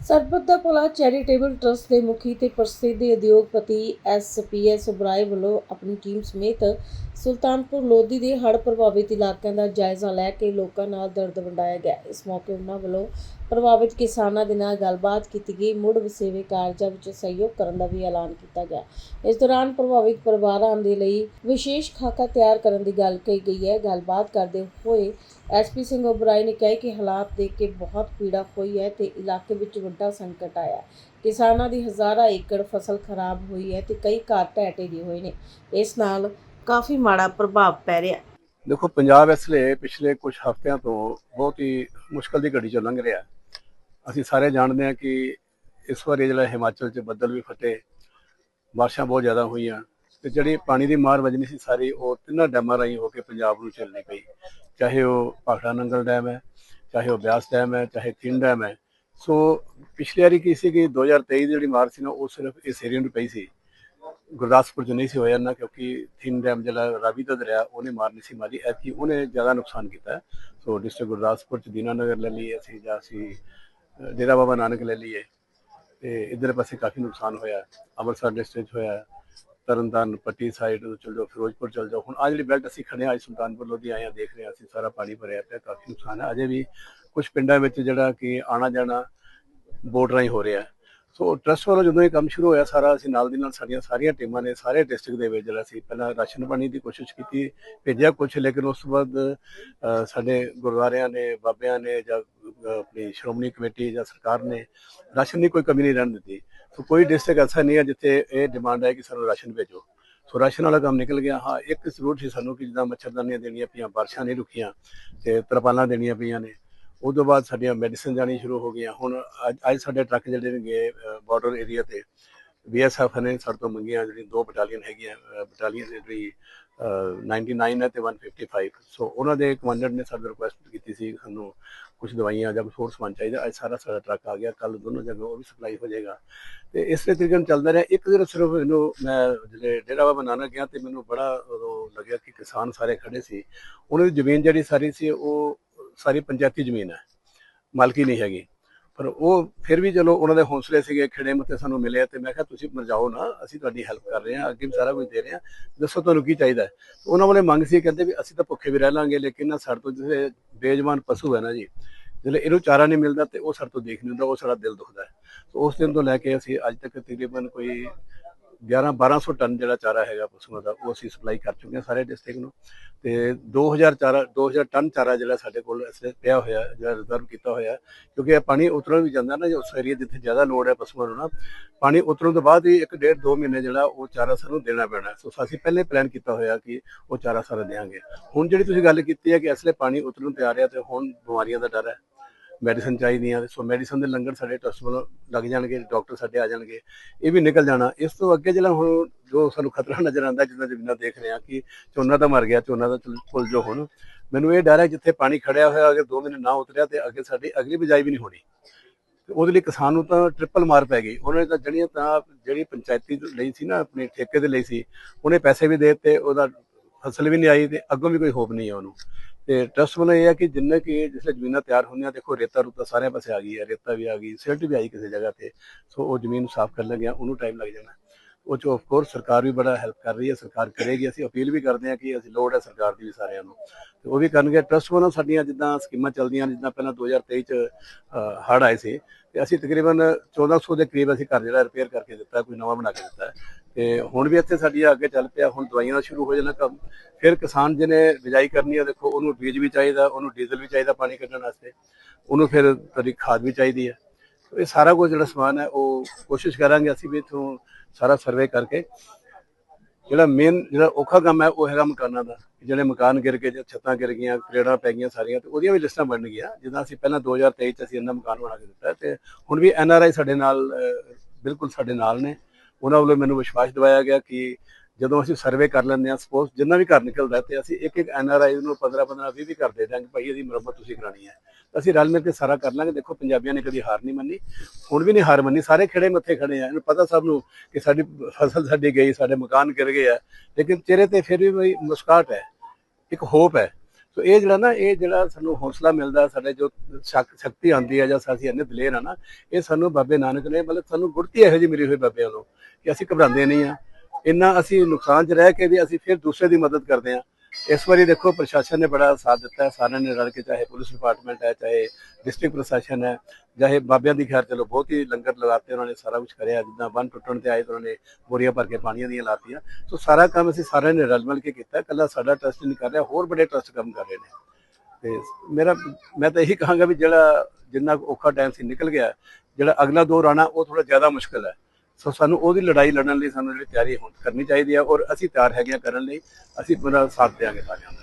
ਸਰਬੱਤ ਦਾ ਭਲਾ charitable trust ਦੇ ਮੁਖੀ ਤੇ ਪ੍ਰਸਿੱਧ ਉਦਯੋਗਪਤੀ ਐਸਪੀਐਸ ਉਬਰਾਏ ਵੱਲੋਂ ਆਪਣੀ ਟੀਮ ਸਮੇਤ ਸੁਲਤਾਨਪੁਰ ਲੋਧੀ ਦੇ ਹੜ੍ਹ ਪ੍ਰਭਾਵਿਤ ਇਲਾਕਿਆਂ ਦਾ ਜਾਇਜ਼ਾ ਲੈ ਕੇ ਲੋਕਾਂ ਨਾਲ ਦਰਦ ਵੰਡਾਇਆ ਗਿਆ। ਇਸ ਮੌਕੇ ਉਹਨਾਂ ਵੱਲੋਂ ਪ੍ਰਭਾਵਿਤ ਕਿਸਾਨਾਂ ਦੇ ਨਾਲ ਗੱਲਬਾਤ ਕੀਤੀ ਗਈ। ਮੁੜ ਵਸੇਵੇ ਕਾਰਜਾਂ ਵਿੱਚ ਸਹਿਯੋਗ ਕਰਨ ਦਾ ਵੀ ਐਲਾਨ ਕੀਤਾ ਗਿਆ। ਇਸ ਦੌਰਾਨ ਪ੍ਰਭਾਵਿਤ ਪਰਿਵਾਰਾਂ ਦੇ ਲਈ ਵਿਸ਼ੇਸ਼ ਖਾਕਾ ਤਿਆਰ ਕਰਨ ਦੀ ਗੱਲ ਕਹੀ ਗਈ ਹੈ। ਗੱਲਬਾਤ ਕਰਦੇ ਹੋਏ ਐਸਪੀ ਸਿੰਘ ਓਬਰਾਈ ਨੇ ਕਿਹਾ ਕਿ ਹਾਲਾਤ ਦੇਖ ਕੇ ਬਹੁਤ ਪੀੜਾ ਹੋਈ ਹੈ ਤੇ ਇਲਾਕੇ ਵਿੱਚ ਵੱਡਾ ਸੰਕਟ ਆਇਆ ਕਿਸਾਨਾਂ ਦੀ ਹਜ਼ਾਰਾਂ ਏਕੜ ਫਸਲ ਖਰਾਬ ਹੋਈ ਹੈ ਤੇ ਕਈ ਘਰ ਢਹਿ ਢੇਰੀ ਹੋਏ ਨੇ। ਇਸ ਨਾਲ ਕਾਫੀ ਮਾੜਾ ਪ੍ਰਭਾਵ ਪੈ ਰਿਹਾ। ਦੇਖੋ, ਪੰਜਾਬ ਇਸ ਲਈ ਪਿਛਲੇ ਕੁਝ ਹਫ਼ਤਿਆਂ ਤੋਂ ਬਹੁਤ ਹੀ ਮੁਸ਼ਕਲ ਦੀ ਘੜੀ ਚੋਂ ਲੰਘ ਰਿਹਾ। ਅਸੀਂ ਸਾਰੇ ਜਾਣਦੇ ਹਾਂ ਕਿ ਇਸ ਵਾਰੀ ਜਿਹੜਾ ਹਿਮਾਚਲ 'ਚ ਬੱਦਲ ਵੀ ਫਟੇ, ਬਾਰਿਸ਼ਾਂ ਬਹੁਤ ਜ਼ਿਆਦਾ ਹੋਈਆਂ ਤੇ ਜਿਹੜੀ ਪਾਣੀ ਦੀ ਮਾਰ ਵਜਣੀ ਸੀ ਸਾਰੀ, ਉਹ ਤਿੰਨਾਂ ਡੈਮਾਂ ਰਾਹੀਂ ਹੋ ਕੇ ਪੰਜਾਬ ਨੂੰ ਚੱਲਣੀ ਪਈ। ਚਾਹੇ ਉਹ ਭਾਖੜਾ ਨੰਗਲ ਡੈਮ ਹੈ, ਚਾਹੇ ਉਹ ਬਿਆਸ ਡੈਮ ਹੈ, ਚਾਹੇ ਤਿੰਨ ਡੈਮ ਹੈ। ਸੋ ਪਿਛਲੀ ਵਾਰੀ ਕੀ ਸੀ ਕਿ 2023 ਦੀ ਜਿਹੜੀ ਮਾਰ ਸੀ ਨਾ, ਉਹ ਸਿਰਫ ਇਸ ਏਰੀਆ ਨੂੰ ਪਈ ਸੀ। ਗੁਰਦਾਸਪੁਰ ਚ ਨਹੀਂ ਸੀ ਹੋਇਆ ਨਾ ਕਿਉਂਕਿ ਥਿੰਨ ਡੈਮ ਜਿਹੜਾ ਰਾਵੀ ਦਾ ਦਰਿਆ, ਉਹਨੇ ਮਾਰਨੀ ਸੀ ਮਾਰੀ ਐਤਕੀ ਉਹਨੇ ਜ਼ਿਆਦਾ ਨੁਕਸਾਨ ਕੀਤਾ। ਸੋ ਡਿਸਟ੍ਰਿਕਟ ਗੁਰਦਾਸਪੁਰ ਚ ਦੀਨਾਨਗਰ ਲੈ ਲਈਏ ਅਸੀਂ, ਜਾਂ ਅਸੀਂ ਡੇਰਾ ਬਾਬਾ ਨਾਨਕ ਲੈ ਲਈਏ। ਤੇ ਇਧਰ ਪਾਸੇ ਕਾਫੀ ਨੁਕਸਾਨ ਹੋਇਆ। ਅੰਮ੍ਰਿਤਸਰ ਡਿਸਟ੍ਰਿਕਟ ਹੋਇਆ। ਤਰਨਤਾਰਨ, ਪੱਟੀ ਸਾਈਡ ਚਲ ਜਾਓ, ਫਿਰੋਜ਼ਪੁਰ ਚਲ ਜਾਓ। ਹੁਣ ਆ ਜਿਹੜੀ ਬੈਲਟ ਅਸੀਂ ਖੜੇ ਹਾਂ, ਅੱਜ ਸੁਲਤਾਨਪੁਰ ਲੋਧੀ ਆਏ ਹਾਂ ਦੇਖ ਰਹੇ ਹਾਂ, ਅਸੀਂ ਸਾਰਾ ਪਾਣੀ ਭਰਿਆ ਪਿਆ, ਕਾਫੀ ਨੁਕਸਾਨ ਹੈ। ਅਜੇ ਵੀ ਕੁਝ ਪਿੰਡਾਂ ਵਿੱਚ ਜਿਹੜਾ ਕਿ ਆਣਾ ਜਾਣਾ ਬੋਟ ਰਾਹੀਂ ਹੋ ਰਿਹਾ। ਸੋ ਟਰਸਟ ਵੱਲੋਂ ਜਦੋਂ ਇਹ ਕੰਮ ਸ਼ੁਰੂ ਹੋਇਆ, ਸਾਰਾ ਅਸੀਂ ਨਾਲ ਦੀ ਨਾਲ ਸਾਡੀਆਂ ਸਾਰੀਆਂ ਟੀਮਾਂ ਨੇ, ਸਾਰੇ ਡਿਸਟ੍ਰਿਕਟ ਦੇ ਵਿੱਚ ਜਿਹੜਾ ਸੀ, ਪਹਿਲਾਂ ਰਾਸ਼ਨ ਪਾਣੀ ਦੀ ਕੋਸ਼ਿਸ਼ ਕੀਤੀ, ਭੇਜਿਆ ਕੁਝ ਲੇਕਿਨ ਉਸ ਤੋਂ ਬਾਅਦ ਸਾਡੇ ਗੁਰਦੁਆਰਿਆਂ ਨੇ, ਬਾਬਿਆਂ ਨੇ ਜਾਂ ਆਪਣੀ ਸ਼੍ਰੋਮਣੀ ਕਮੇਟੀ ਜਾਂ ਸਰਕਾਰ ਨੇ ਰਾਸ਼ਨ ਦੀ ਕੋਈ ਕਮੀ ਨਹੀਂ ਰਹਿਣ ਦਿੱਤੀ। ਸੋ ਕੋਈ ਡਿਸਟ੍ਰਿਕਟ ਐਸਾ ਨਹੀਂ ਹੈ ਜਿੱਥੇ ਇਹ ਡਿਮਾਂਡ ਹੈ ਕਿ ਸਾਨੂੰ ਰਾਸ਼ਨ ਭੇਜੋ। ਸੋ ਰਾਸ਼ਨ ਵਾਲਾ ਕੰਮ ਨਿਕਲ ਗਿਆ। ਹਾਂ, ਇੱਕ ਜ਼ਰੂਰ ਸੀ ਸਾਨੂੰ ਕਿ ਜਿੱਦਾਂ ਮੱਛਰਦਾਨੀਆਂ ਦੇਣੀਆਂ ਪਈਆਂ, ਬਾਰਿਸ਼ਾਂ ਨਹੀਂ ਰੁਕੀਆਂ ਤੇ ਤਰਪਾਲਾਂ ਦੇਣੀਆਂ ਪਈਆਂ ਨੇ। ਉਸ ਤੋਂ ਬਾਅਦ ਸਾਡੀਆਂ ਮੈਡੀਸਨ ਜਾਣੀ ਸ਼ੁਰੂ ਹੋ ਗਈਆਂ। ਹੁਣ ਅੱਜ ਅੱਜ ਸਾਡੇ ਟਰੱਕ ਜਿਹੜੇ ਨੇਗੇ ਬਾਰਡਰ ਏਰੀਆ ਤੇ ਬੀਐਸਐਫ ਨੇ ਸਾਡੇ ਤੋਂ ਮੰਗੀਆਂ ਜਿਹੜੀ ਦੋ ਬਟਾਲੀਅਨ ਹੈਗੀਆਂ ਬਟਾਲੀਅਨ ਜਿਹੜੀ ਅਹ, 99 ਹੈ ਤੇ 155 ਸੋ ਉਹਨਾਂ ਦੇ ਕਮਾਂਡਰ ਨੇ ਸਾਡੇ ਰਿਕੁਐਸਟ ਕੀਤੀ ਸੀ ਸਾਨੂੰ ਕੁਝ ਦਵਾਈਆਂ ਜਾਂ ਕੁਝ ਹੋਰ ਸਮਾਨ ਚਾਹੀਦਾ। ਅੱਜ ਸਾਰਾ ਸਾਡਾ ਟਰੱਕ ਆ ਗਿਆ। ਕੱਲ ਦੋਨੋਂ ਜਗ੍ਹਾ ਉਹ ਵੀ ਸਪਲਾਈ ਹੋ ਜਾਏਗਾ। ਤੇ ਇਸੇ ਤਰੀਕੇ ਨਾਲ ਚੱਲਦਾ ਰਿਹਾ। ਇੱਕ ਦਿਨ ਸਿਰਫ ਇਹਨੂੰ ਮੈਂ ਜਿਹੜੇ ਡੇਰਾ ਬਾਬਾ ਨਾਨਕ ਗਿਆ ਤੇ ਮੈਨੂੰ ਬੜਾ ਉਦੋਂ ਲੱਗਿਆ ਕਿ ਕਿਸਾਨ ਸਾਰੇ ਖੜੇ ਸੀ। ਉਹਨਾਂ ਦੀ ਜ਼ਮੀਨ ਜਿਹੜੀ ਸਾਰੀ ਸੀ ਉਹ ਸਾਰੀ ਪੰਚਾਇਤੀ ਜ਼ਮੀਨ ਹੈ। ਮਾਲਕੀ ਨਹੀਂ ਹੈਗੀ। ਪਰ ਉਹ ਫਿਰ ਵੀ ਚਲੋ ਉਹਨਾਂ ਦੇ ਹੌਸਲੇ ਸੀਗੇ, ਖਿੜੇ ਮੱਥੇ ਸਾਨੂੰ ਮਿਲੇ ਤੇ ਮੈਂ ਕਿਹਾ, ਤੁਸੀਂ ਮਰਜਾਓ ਨਾ, ਅਸੀਂ ਤੁਹਾਡੀ ਹੈਲਪ ਕਰ ਰਹੇ ਹਾਂ, ਅੱਗੇ ਵੀ ਸਾਰਾ ਕੁਝ ਦੇ ਰਹੇ ਹਾਂ। ਦੱਸੋ ਤੁਹਾਨੂੰ ਕੀ ਚਾਹੀਦਾ ਉਹਨਾਂ ਵਾਲੇ ਮੰਗ ਸੀ, ਕਹਿੰਦੇ ਵੀ ਅਸੀਂ ਤਾਂ ਭੁੱਖੇ ਵੀ ਰਹਿ ਲਾਂਗੇ, ਲੇਕਿਨ ਨਾ ਸਾਡੇ ਤੋਂ ਜਿਹੜੇ ਬੇਜਮਾਨ ਪਸ਼ੂ ਹੈ ਨਾ ਜੀ ਜਦੋਂ ਇਹਨੂੰ ਚਾਰਾ ਨਹੀਂ ਮਿਲਦਾ ਤੇ ਉਹ ਸਾਡੇ ਤੋਂ ਦੇਖ ਨਹੀਂ ਹੁੰਦਾ, ਉਹ ਸਾਡਾ ਦਿਲ ਦੁਖਦਾ ਹੈ। ਸੋ ਉਸ ਦਿਨ ਤੋਂ ਲੈ ਕੇ ਅਸੀਂ ਅੱਜ ਤੱਕ ਤਕਰੀਬਨ ਕੋਈ 11 1200 ਟਨ ਜਿਹੜਾ ਚਾਰਾ ਹੈਗਾ ਪਸ਼ੂਆਂ ਦਾ, ਉਹ ਅਸੀਂ ਸਪਲਾਈ ਕਰ ਚੁੱਕੇ ਹਾਂ ਸਾਰੇ ਡਿਸਟ੍ਰਿਕਟ ਨੂੰ। ਤੇ 2000 ਚਾਰਾ 2000 ਟਨ ਚਾਰਾ ਜਿਹੜਾ ਸਾਡੇ ਕੋਲ ਇਸ ਵੇਲੇ ਪਿਆ ਹੋਇਆ, ਜਿਹੜਾ ਰਿਜ਼ਰਵ ਕੀਤਾ ਹੋਇਆ, ਕਿਉਂਕਿ ਇਹ ਪਾਣੀ ਉਤਰਨ ਵੀ ਜਾਂਦਾ ਨਾ, ਜੋ ਉਸ ਏਰੀਆ ਜਿੱਥੇ ਜ਼ਿਆਦਾ ਲੋੜ ਹੈ ਪਸ਼ੂਆਂ ਨੂੰ ਨਾ, ਪਾਣੀ ਉਤਰਨ ਤੋਂ ਬਾਅਦ ਹੀ ਇੱਕ ਡੇਢ ਦੋ ਮਹੀਨੇ ਜਿਹੜਾ ਉਹ ਚਾਰਾ ਸਾਨੂੰ ਦੇਣਾ ਪੈਣਾ ਸੋ ਅਸੀਂ ਪਹਿਲੇ ਪਲਾਨ ਕੀਤਾ ਹੋਇਆ ਕਿ ਉਹ ਚਾਰਾ ਸਾਰਾ ਦੇਵਾਂਗੇ ਹੁਣ ਜਿਹੜੀ ਤੁਸੀਂ ਗੱਲ ਕੀਤੀ ਹੈ ਕਿ ਇਸ ਵੇਲੇ ਪਾਣੀ ਉਤਰਨ ਤੇ ਆ ਰਿਹਾ ਤੇ ਹੁਣ ਬਿਮਾਰੀਆਂ ਦਾ ਡਰ ਹੈ। ਮੈਡੀਸਨ ਚਾਹੀਦੀਆਂ ਸੋ ਮੈਡੀਸਨ ਦੇ ਲੰਗਰ ਸਾਡੇ ਟਰਸਟ ਵੱਲੋਂ ਲੱਗ ਜਾਣਗੇ ਡਾਕਟਰ ਸਾਡੇ ਆ ਜਾਣਗੇ। ਇਹ ਵੀ ਨਿਕਲ ਜਾਣਾ। ਇਸ ਤੋਂ ਅੱਗੇ ਜਿਹੜਾ ਹੁਣ ਜੋ ਸਾਨੂੰ ਖਤਰਾ ਨਜ਼ਰ ਆਉਂਦਾ, ਜਿੱਦਾਂ ਜ਼ਮੀਨਾਂ ਦੇਖ ਰਹੇ ਹਾਂ ਕਿ ਝੋਨਾ ਤਾਂ ਮਰ ਗਿਆ, ਝੋਨਾ ਤਾਂ ਚਲ ਜੋ ਹੁਣ। ਮੈਨੂੰ ਇਹ ਡਰ ਹੈ ਜਿੱਥੇ ਪਾਣੀ ਖੜਿਆ ਹੋਇਆ, ਅਗਰ 2 ਮਹੀਨੇ ਨਾ ਉਤਰਿਆ ਤੇ ਅੱਗੇ ਸਾਡੀ ਅਗਲੀ ਬਿਜਾਈ ਵੀ ਨਹੀਂ ਹੋਣੀ। ਉਹਦੇ ਲਈ ਕਿਸਾਨ ਨੂੰ ਤਾਂ ਟ੍ਰਿਪਲ ਮਾਰ ਪੈ ਗਈ। ਉਹਨੇ ਤਾਂ ਜਿਹੜੀਆਂ ਤਾਂ ਜਿਹੜੀ ਪੰਚਾਇਤੀ ਲਈ ਸੀ ਨਾ, ਆਪਣੇ ਠੇਕੇ ਤੇ ਲਈ ਸੀ, ਉਹਨੇ ਪੈਸੇ ਵੀ ਦੇ ਦਿੱਤੇ, ਉਹਦਾ ਫਸਲ ਵੀ ਨਹੀਂ ਆਈ ਤੇ ਅੱਗੋਂ ਵੀ ਕੋਈ ਹੋਪ ਨਹੀਂ ਹੈ ਉਹਨੂੰ। ਤੇ ਟਰਸਟ ਵੱਲੋਂ ਇਹ ਹੈ ਕਿ ਜਿੰਨੇ ਕਿ ਜਿਸਲੇ ਜ਼ਮੀਨਾਂ ਤਿਆਰ ਹੁੰਦੀਆਂ, ਦੇਖੋ ਰੇਤਾ ਰੂਤਾ ਸਾਰਿਆਂ ਪਾਸੇ ਆ ਗਈ ਹੈ, ਰੇਤਾ ਵੀ ਆ ਗਈ, ਸਿਲਟ ਵੀ ਆਈ ਕਿਸੇ ਜਗ੍ਹਾ ਤੇ, ਸੋ ਉਹ ਜ਼ਮੀਨ ਸਾਫ਼ ਕਰਨ ਲੱਗਿਆ ਉਹਨੂੰ ਟਾਈਮ ਲੱਗ ਜਾਣਾ। ਉਹ ਚ ਆਫ ਕੋਰਸ ਸਰਕਾਰ ਵੀ ਬੜਾ ਹੈਲਪ ਕਰ ਰਹੀ ਹੈ, ਸਰਕਾਰ ਕਰੇਗੀ। ਅਸੀਂ ਅਪੀਲ ਵੀ ਕਰਦੇ ਹਾਂ ਕਿ ਅਸੀਂ ਲੋੜ ਹੈ ਸਰਕਾਰ ਦੀ ਵੀ ਸਾਰਿਆਂ ਨੂੰ। ਤੇ ਉਹ ਵੀ ਕਰਨਗੇ ਟਰਸਟ ਵੱਲੋਂ ਸਾਡੀਆਂ ਜਿੱਦਾਂ ਸਕੀਮਾਂ ਚੱਲਦੀਆਂ ਨੇ, ਜਿੱਦਾਂ ਪਹਿਲਾਂ 2023 ਚ ਹੜ ਆਏ ਸੀ, ਤੇ ਅਸੀਂ ਤਕਰੀਬਨ 1400 ਦੇ ਕਰੀਬ ਅਸੀਂ ਘਰ ਜਿਹੜਾ ਰਿਪੇਅਰ ਕਰਕੇ ਦਿੱਤਾ, ਕੋਈ ਨਵਾਂ ਬਣਾ ਕੇ ਦਿੱਤਾ। ਹੈ। ਤੇ ਹੁਣ ਵੀ ਇੱਥੇ ਸਾਡੀਆਂ ਅੱਗੇ ਚੱਲ ਪਿਆ, ਹੁਣ ਦਵਾਈਆਂ ਦਾ ਸ਼ੁਰੂ ਹੋ ਜਾਣਾ ਕੰਮ। ਫਿਰ ਕਿਸਾਨ ਜਿਹਨੇ ਬਿਜਾਈ ਕਰਨੀ ਹੈ, ਦੇਖੋ ਉਹਨੂੰ ਬੀਜ ਵੀ ਚਾਹੀਦਾ, ਉਹਨੂੰ ਡੀਜ਼ਲ ਵੀ ਚਾਹੀਦਾ ਪਾਣੀ ਕੱਢਣ ਵਾਸਤੇ। ਉਹਨੂੰ ਫਿਰ ਤਰੀ ਖਾਦ ਵੀ ਚਾਹੀਦੀ ਹੈ। ਇਹ ਸਾਰਾ ਕੁਝ ਜਿਹੜਾ ਸਮਾਨ ਹੈ, ਉਹ ਕੋਸ਼ਿਸ਼ ਕਰਾਂਗੇ ਅਸੀਂ ਵੀ ਇਥੋਂ ਸਾਰਾ ਸਰਵੇ ਕਰਕੇ। ਜਿਹੜਾ ਮੇਨ ਜਿਹੜਾ ਔਖਾ ਕੰਮ ਹੈ, ਉਹ ਹੈਗਾ ਮਕਾਨਾਂ ਦਾ। ਜਿਹੜੇ ਮਕਾਨ ਗਿਰ ਗਏ, ਜਾਂ ਛੱਤਾਂ ਗਿਰ ਗਈਆਂ, ਕਰੇੜਾਂ ਪੈ ਗਈਆਂ ਸਾਰੀਆਂ, ਤੇ ਉਹਦੀਆਂ ਵੀ ਲਿਸਟਾਂ ਬਣ ਗਈਆਂ। ਜਿੱਦਾਂ ਅਸੀਂ ਪਹਿਲਾਂ 2023 ਚ ਅਸੀਂ ਇਹਨਾਂ ਮਕਾਨ ਬਣਾ ਕੇ ਦਿੱਤਾ ਤੇ ਹੁਣ ਵੀ ਐਨ ਆਰ ਆਈ ਸਾਡੇ ਨਾਲ ਬਿਲਕੁਲ ਸਾਡੇ ਨਾਲ ਨੇ। ਉਹਨਾਂ ਵੱਲੋਂ ਮੈਨੂੰ ਵਿਸ਼ਵਾਸ ਦਿਵਾਇਆ ਗਿਆ ਕਿ ਜਦੋਂ ਅਸੀਂ ਸਰਵੇ ਕਰ ਲੈਂਦੇ ਹਾਂ ਸਪੋਜ਼ ਜਿੰਨਾ ਵੀ ਘਰ ਨਿਕਲਦਾ ਹੈ ਤੇ ਅਸੀਂ ਇੱਕ ਇੱਕ ਐਨ ਆਰ ਆਈ ਨੂੰ 15 15 20 20 ਕਰ ਦੇ ਦਾਂਗੇ ਭਾਈ ਇਹਦੀ ਮੁਰੰਮਤ ਤੁਸੀਂ ਕਰਾਣੀ ਹੈ। ਅਸੀਂ ਰਲ ਮਿਲ ਕੇ ਸਾਰਾ ਕਰ ਲਾਂਗੇ। ਦੇਖੋ, ਪੰਜਾਬੀਆਂ ਨੇ ਕਦੀ ਹਾਰ ਨਹੀਂ ਮੰਨੀ, ਹੁਣ ਵੀ ਨਹੀਂ ਹਾਰ ਮੰਨੀ। ਸਾਰੇ ਖੜੇ ਮੱਥੇ ਖੜੇ ਆ। ਇਹਨੂੰ ਪਤਾ ਸਭ ਨੂੰ ਕਿ ਸਾਡੀ ਫਸਲ ਸਾਡੀ ਗਈ, ਸਾਡੇ ਮਕਾਨ ਗਿਰ ਗਏ ਆ। ਲੇਕਿਨ ਚਿਹਰੇ ਤੇ ਫਿਰ ਵੀ ਬਈ ਮੁਸਕਾਟ ਹੈ, ਇੱਕ ਹੋਪ ਹੈ। ਸੋ ਇਹ ਜਿਹੜਾ ਨਾ, ਇਹ ਜਿਹੜਾ ਸਾਨੂੰ ਹੌਸਲਾ ਮਿਲਦਾ, ਸਾਡੇ ਜੋ ਸ਼ਕ- ਸ਼ਕਤੀ ਆਉਂਦੀ ਹੈ ਜਾਂ ਸਾਡੀ ਇੰਨੇ ਦਲੇਰ ਆ ਨਾ, ਇਹ ਸਾਨੂੰ ਬਾਬੇ ਨਾਨਕ ਨੇ, ਮਤਲਬ ਸਾਨੂੰ ਗੁਰਤੀ ਇਹੋ ਜਿਹੀ ਮਿਲੀ ਹੋਈ ਬਾਬਿਆਂ ਨੂੰ ਕਿ ਅਸੀਂ ਘਬਰਾਉਂਦੇ ਨਹੀਂ ਆ। ਇੰਨਾ ਅਸੀਂ ਨੁਕਸਾਨ 'ਚ ਰਹਿ ਕੇ ਵੀ ਅਸੀਂ ਫਿਰ ਦੂਸਰੇ ਦੀ ਮਦਦ ਕਰਦੇ ਹਾਂ। ਇਸ ਵਾਰੀ ਦੇਖੋ ਪ੍ਰਸ਼ਾਸਨ ਨੇ ਬੜਾ ਸਾਥ ਦਿੱਤਾ ਹੈ। ਸਾਰਿਆਂ ਨੇ ਰਲ ਕੇ ਚਾਹੇ ਪੁਲਿਸ ਡਿਪਾਰਟਮੈਂਟ ਹੈ, ਚਾਹੇ ਡਿਸਟ੍ਰਿਕਟ ਪ੍ਰਸ਼ਾਸਨ ਹੈ, ਚਾਹੇ ਬਾਬਿਆਂ ਦੀ ਖੈਰ ਚਲੋ ਬਹੁਤ ਹੀ ਲੰਗਰ ਲਗਾਤੇ ਉਹਨਾਂ ਨੇ, ਸਾਰਾ ਕੁਝ ਕਰਿਆ ਜਿੱਦਾਂ ਬੰਨ ਟੁੱਟਣ ਤੇ ਆਏ ਤਾਂ ਉਹਨਾਂ ਨੇ ਬੋਰੀਆਂ ਭਰ ਕੇ ਪਾਣੀਆਂ ਦੀਆਂ ਲਾਤੀਆਂ। ਸੋ ਸਾਰਾ ਕੰਮ ਅਸੀਂ ਸਾਰਿਆਂ ਨੇ ਰਲ ਮਿਲ ਕੇ ਕੀਤਾ ਕੱਲਾ ਸਾਡਾ ਟਰਸਟ ਨਹੀਂ ਕਰ ਰਿਹਾ, ਹੋਰ ਬੜੇ ਟਰਸਟ ਕੰਮ ਕਰ ਰਹੇ ਨੇ। ਤੇ ਮੇਰਾ, ਮੈਂ ਤਾਂ ਇਹੀ ਕਹਾਂਗਾ ਵੀ ਜਿਹੜਾ ਜਿੰਨਾ ਔਖਾ ਟਾਈਮ ਸੀ ਨਿਕਲ ਗਿਆ, ਜਿਹੜਾ ਅਗਲਾ ਦੌਰ ਆਣਾ ਉਹ ਥੋੜਾ ਜ਼ਿਆਦਾ ਮੁਸ਼ਕਲ ਹੈ। ਸੋ ਸਾਨੂੰ ਉਹਦੀ ਲੜਾਈ ਲੜਨ ਲਈ ਸਾਨੂੰ ਜਿਹੜੀ ਤਿਆਰੀ ਹੁਣ ਕਰਨੀ ਚਾਹੀਦੀ ਹੈ ਔਰ ਅਸੀਂ ਤਿਆਰ ਹੈਗੇ ਹਾਂ ਕਰਨ ਲਈ, ਅਸੀਂ ਪੂਰਾ ਸਾਥ ਦਿਆਂਗੇ ਸਾਰਿਆਂ ਦਾ।